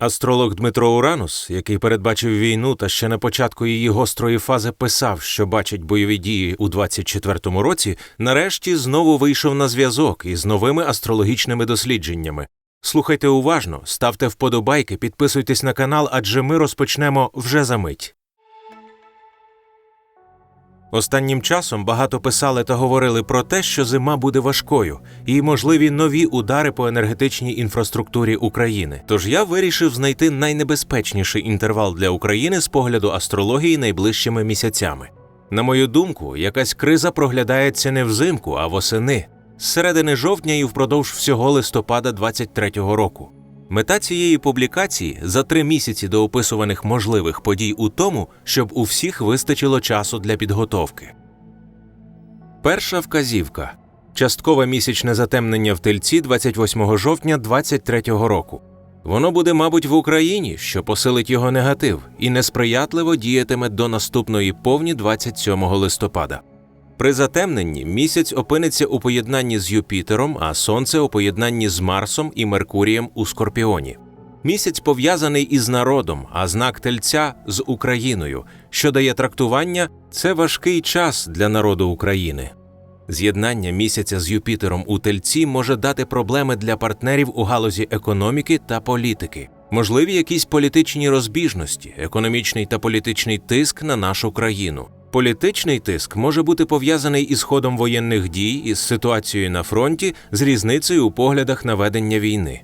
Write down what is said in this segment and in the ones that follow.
Астролог Дмитро Уранус, який передбачив війну та ще на початку її гострої фази писав, що бачить бойові дії у 24-му році, нарешті знову вийшов на зв'язок із новими астрологічними дослідженнями. Слухайте уважно, ставте вподобайки, підписуйтесь на канал, адже ми розпочнемо вже за мить. Останнім часом багато писали та говорили про те, що зима буде важкою, і можливі нові удари по енергетичній інфраструктурі України. Тож я вирішив знайти найнебезпечніший інтервал для України з погляду астрології найближчими місяцями. На мою думку, якась криза проглядається не взимку, а восени з середини жовтня і впродовж всього листопада 23-го року. Мета цієї публікації за три місяці до описуваних можливих подій у тому, щоб у всіх вистачило часу для підготовки. Перша вказівка часткове місячне затемнення в тельці 28 жовтня 23-го року. Воно буде, мабуть, в Україні, що посилить його негатив, і несприятливо діятиме до наступної повні 27 листопада. При затемненні місяць опиниться у поєднанні з Юпітером, а Сонце у поєднанні з Марсом і Меркурієм у Скорпіоні. Місяць пов'язаний із народом, а знак тельця з Україною, що дає трактування це важкий час для народу України. З'єднання місяця з Юпітером у тельці може дати проблеми для партнерів у галузі економіки та політики, можливі якісь політичні розбіжності, економічний та політичний тиск на нашу країну. Політичний тиск може бути пов'язаний із ходом воєнних дій, із ситуацією на фронті, з різницею у поглядах на ведення війни.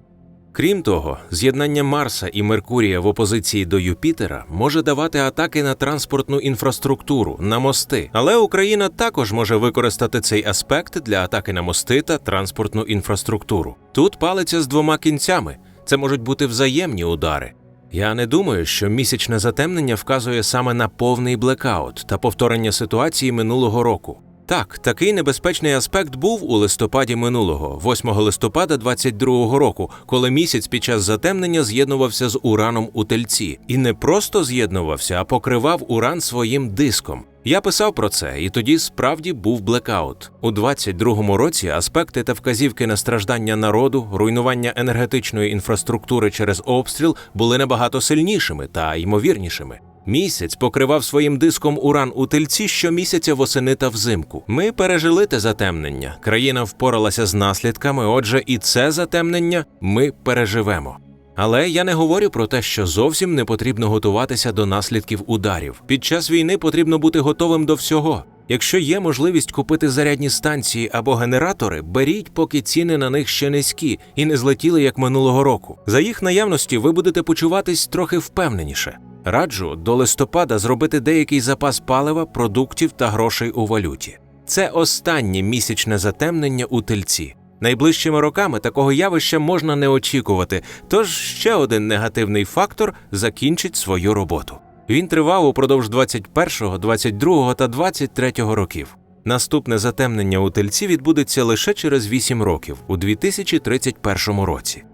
Крім того, з'єднання Марса і Меркурія в опозиції до Юпітера може давати атаки на транспортну інфраструктуру, на мости, але Україна також може використати цей аспект для атаки на мости та транспортну інфраструктуру. Тут палиться з двома кінцями. Це можуть бути взаємні удари. Я не думаю, що місячне затемнення вказує саме на повний блекаут та повторення ситуації минулого року. Так, такий небезпечний аспект був у листопаді минулого, 8 листопада 22 року, коли місяць під час затемнення з'єднувався з ураном у тельці, і не просто з'єднувався, а покривав уран своїм диском. Я писав про це, і тоді справді був блекаут. У 22-му році аспекти та вказівки на страждання народу, руйнування енергетичної інфраструктури через обстріл були набагато сильнішими та ймовірнішими. Місяць покривав своїм диском уран у тельці щомісяця восени та взимку. Ми пережили те затемнення. Країна впоралася з наслідками. Отже, і це затемнення ми переживемо. Але я не говорю про те, що зовсім не потрібно готуватися до наслідків ударів. Під час війни потрібно бути готовим до всього. Якщо є можливість купити зарядні станції або генератори, беріть, поки ціни на них ще низькі і не злетіли як минулого року. За їх наявності ви будете почуватись трохи впевненіше. Раджу до листопада зробити деякий запас палива, продуктів та грошей у валюті. Це останнє місячне затемнення у тельці. Найближчими роками такого явища можна не очікувати, тож ще один негативний фактор закінчить свою роботу. Він тривав упродовж 21, 22 та 23 років. Наступне затемнення у тельці відбудеться лише через 8 років, у 2031 році.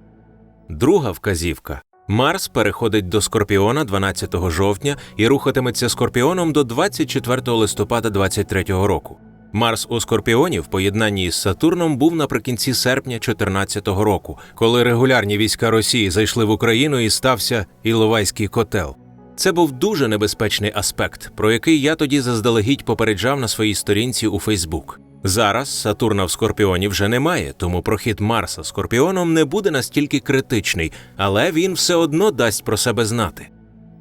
Друга вказівка. Марс переходить до Скорпіона 12 жовтня і рухатиметься Скорпіоном до 24 листопада 23 року. Марс у Скорпіоні в поєднанні із Сатурном був наприкінці серпня 2014 року, коли регулярні війська Росії зайшли в Україну і стався Іловайський котел. Це був дуже небезпечний аспект, про який я тоді заздалегідь попереджав на своїй сторінці у Фейсбук. Зараз Сатурна в Скорпіоні вже немає, тому прохід Марса Скорпіоном не буде настільки критичний, але він все одно дасть про себе знати.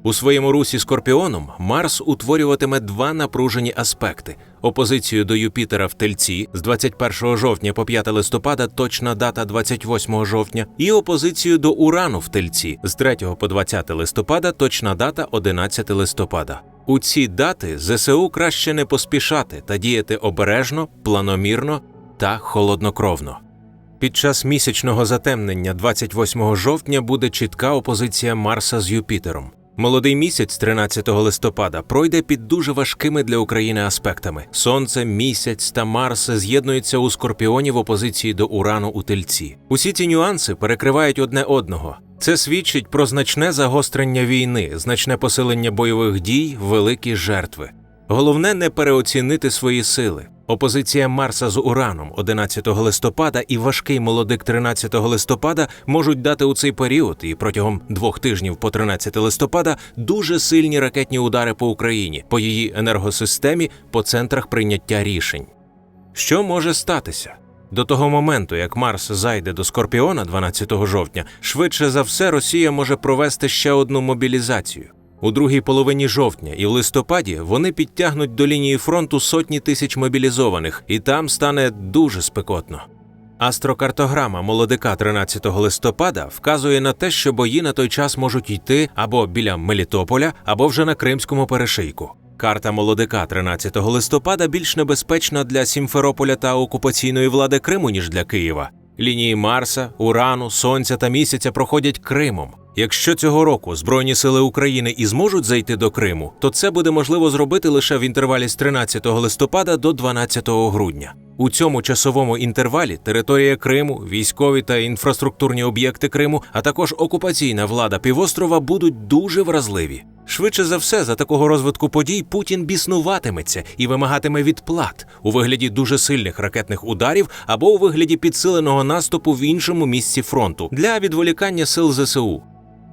У своєму русі Скорпіоном Марс утворюватиме два напружені аспекти: опозицію до Юпітера в Тельці з 21 жовтня по 5 листопада, точна дата 28 жовтня, і опозицію до Урану в Тельці з 3 по 20 листопада, точна дата 11 листопада. У ці дати ЗСУ краще не поспішати та діяти обережно, планомірно та холоднокровно. Під час місячного затемнення 28 жовтня буде чітка опозиція Марса з Юпітером. Молодий місяць 13 листопада пройде під дуже важкими для України аспектами. Сонце, місяць та Марс з'єднуються у Скорпіоні в опозиції до Урану у Тельці. Усі ці нюанси перекривають одне одного. Це свідчить про значне загострення війни, значне посилення бойових дій, великі жертви. Головне не переоцінити свої сили. Опозиція Марса з Ураном 11 листопада і важкий молодик 13 листопада можуть дати у цей період і протягом двох тижнів по 13 листопада дуже сильні ракетні удари по Україні, по її енергосистемі, по центрах прийняття рішень. Що може статися? До того моменту, як Марс зайде до Скорпіона 12 жовтня, швидше за все Росія може провести ще одну мобілізацію. У другій половині жовтня і в листопаді вони підтягнуть до лінії фронту сотні тисяч мобілізованих, і там стане дуже спекотно. Астрокартограма молодика 13 листопада вказує на те, що бої на той час можуть йти або біля Мелітополя, або вже на Кримському перешийку. Карта молодика 13 листопада більш небезпечна для Сімферополя та окупаційної влади Криму, ніж для Києва. Лінії Марса, Урану, Сонця та місяця проходять Кримом. Якщо цього року Збройні сили України і зможуть зайти до Криму, то це буде можливо зробити лише в інтервалі з 13 листопада до 12 грудня. У цьому часовому інтервалі територія Криму, військові та інфраструктурні об'єкти Криму, а також окупаційна влада півострова будуть дуже вразливі. Швидше за все, за такого розвитку подій Путін біснуватиметься і вимагатиме відплат у вигляді дуже сильних ракетних ударів або у вигляді підсиленого наступу в іншому місці фронту для відволікання сил ЗСУ.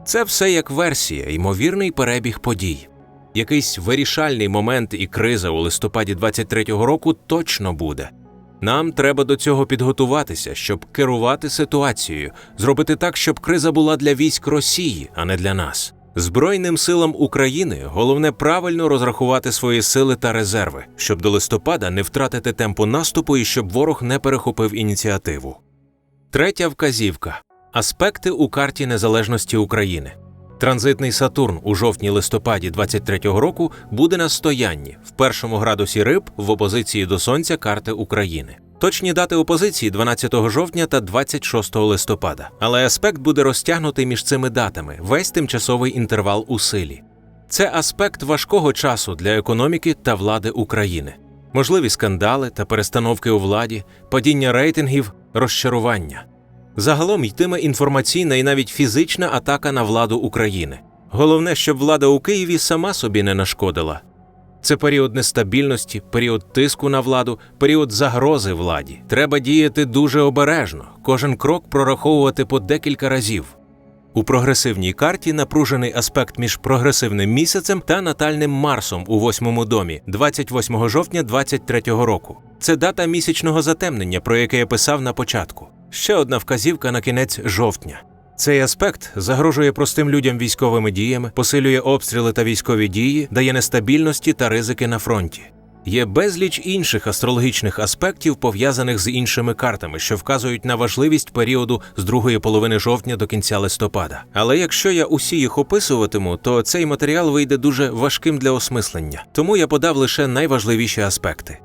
Це все як версія, ймовірний перебіг подій. Якийсь вирішальний момент і криза у листопаді 23-го року точно буде. Нам треба до цього підготуватися, щоб керувати ситуацією, зробити так, щоб криза була для військ Росії, а не для нас. Збройним силам України головне правильно розрахувати свої сили та резерви, щоб до листопада не втратити темпу наступу і щоб ворог не перехопив ініціативу. Третя вказівка аспекти у карті незалежності України. Транзитний Сатурн у жовтні-листопаді 23-го року буде на стоянні в першому градусі риб в опозиції до Сонця карти України. Точні дати опозиції 12 жовтня та 26 листопада, але аспект буде розтягнутий між цими датами весь тимчасовий інтервал у силі. Це аспект важкого часу для економіки та влади України. Можливі скандали та перестановки у владі, падіння рейтингів, розчарування. Загалом йтиме інформаційна і навіть фізична атака на владу України. Головне, щоб влада у Києві сама собі не нашкодила. Це період нестабільності, період тиску на владу, період загрози владі. Треба діяти дуже обережно, кожен крок прораховувати по декілька разів. У прогресивній карті напружений аспект між прогресивним місяцем та натальним Марсом у восьмому домі 28 жовтня 23-го року. Це дата місячного затемнення, про яке я писав на початку. Ще одна вказівка на кінець жовтня. Цей аспект загрожує простим людям військовими діями, посилює обстріли та військові дії, дає нестабільності та ризики на фронті. Є безліч інших астрологічних аспектів, пов'язаних з іншими картами, що вказують на важливість періоду з другої половини жовтня до кінця листопада. Але якщо я усі їх описуватиму, то цей матеріал вийде дуже важким для осмислення, тому я подав лише найважливіші аспекти.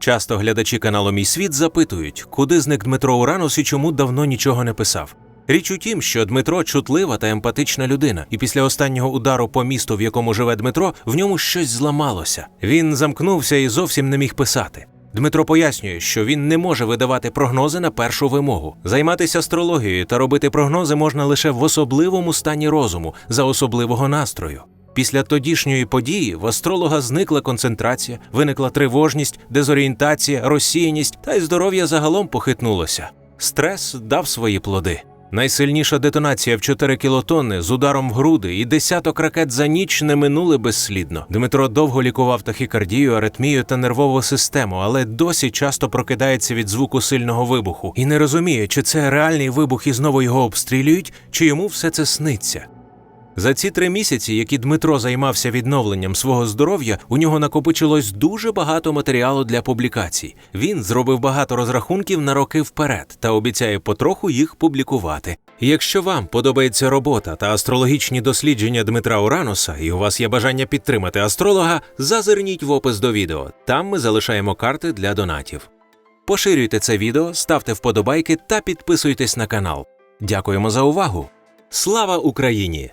Часто глядачі каналу Мій світ запитують, куди зник Дмитро Уранус і чому давно нічого не писав. Річ у тім, що Дмитро чутлива та емпатична людина, і після останнього удару по місту, в якому живе Дмитро, в ньому щось зламалося. Він замкнувся і зовсім не міг писати. Дмитро пояснює, що він не може видавати прогнози на першу вимогу. Займатися астрологією та робити прогнози можна лише в особливому стані розуму за особливого настрою. Після тодішньої події в астролога зникла концентрація, виникла тривожність, дезорієнтація, розсіяність, та й здоров'я загалом похитнулося. Стрес дав свої плоди. Найсильніша детонація в 4 кілотонни з ударом в груди і десяток ракет за ніч не минули безслідно. Дмитро довго лікував тахікардію, аритмію та нервову систему, але досі часто прокидається від звуку сильного вибуху і не розуміє, чи це реальний вибух і знову його обстрілюють, чи йому все це сниться. За ці три місяці, які Дмитро займався відновленням свого здоров'я, у нього накопичилось дуже багато матеріалу для публікацій. Він зробив багато розрахунків на роки вперед та обіцяє потроху їх публікувати. Якщо вам подобається робота та астрологічні дослідження Дмитра Урануса, і у вас є бажання підтримати астролога, зазирніть в опис до відео. Там ми залишаємо карти для донатів. Поширюйте це відео, ставте вподобайки та підписуйтесь на канал. Дякуємо за увагу! Слава Україні!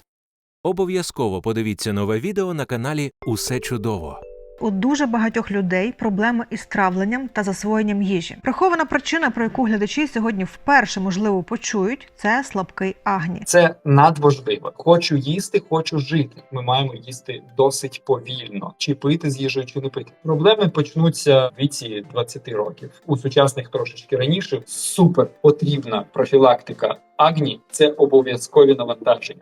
Обов'язково подивіться нове відео на каналі Усе чудово. У дуже багатьох людей проблеми із травленням та засвоєнням їжі. Прихована причина, про яку глядачі сьогодні вперше можливо почують, це слабкий агні. Це надважливо. Хочу їсти, хочу жити. Ми маємо їсти досить повільно, чи пити з їжею, чи не пити. Проблеми почнуться в віці 20 років. У сучасних трошечки раніше супер потрібна профілактика агні. Це обов'язкові навантаження.